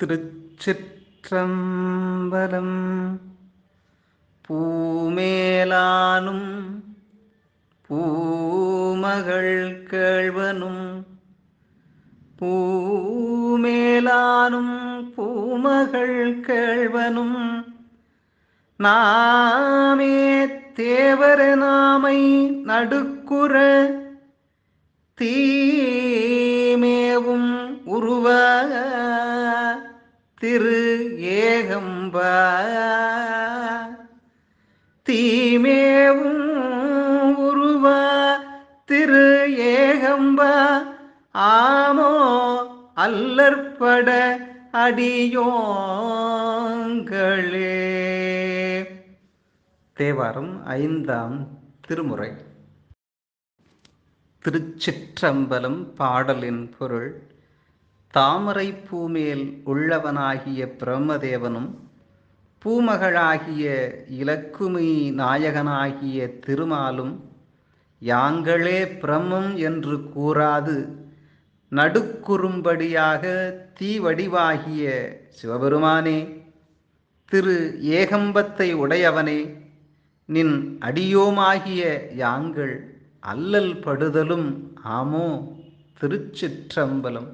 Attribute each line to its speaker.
Speaker 1: திருச்சிற்றம்பலம் பூமேலானும் பூமகள் கேழ்வனும் பூமேலானும் பூமகள் கேழ்வனும் நாமே தேவர நாமை நடுக்குற தீ திரு ஏகம்ப. தீமேவும் உருவ. திரு ஏகம்ப. ஆமோ அல்லற்பட அடியோங்களே. தேவாரம் ஐந்தாம் திருமுறை. திருச்சிற்றம்பலம் பாடலின் பொருள். தாமரை பூமேல் உள்ளவனாகிய பிரம்மதேவனும் பூமகளாகிய இலக்குமி நாயகனாகிய திருமாலும் யாங்களே பிரம்மம் என்று கூறாது நடுக்குறும்படியாக தீவடிவாகிய சிவபெருமானே திரு ஏகம்பத்தை உடையவனே நின் அடியோமாகிய யாங்கள் அல்லல் படுதலும் ஆமோ திருச்சிற்றம்பலம்.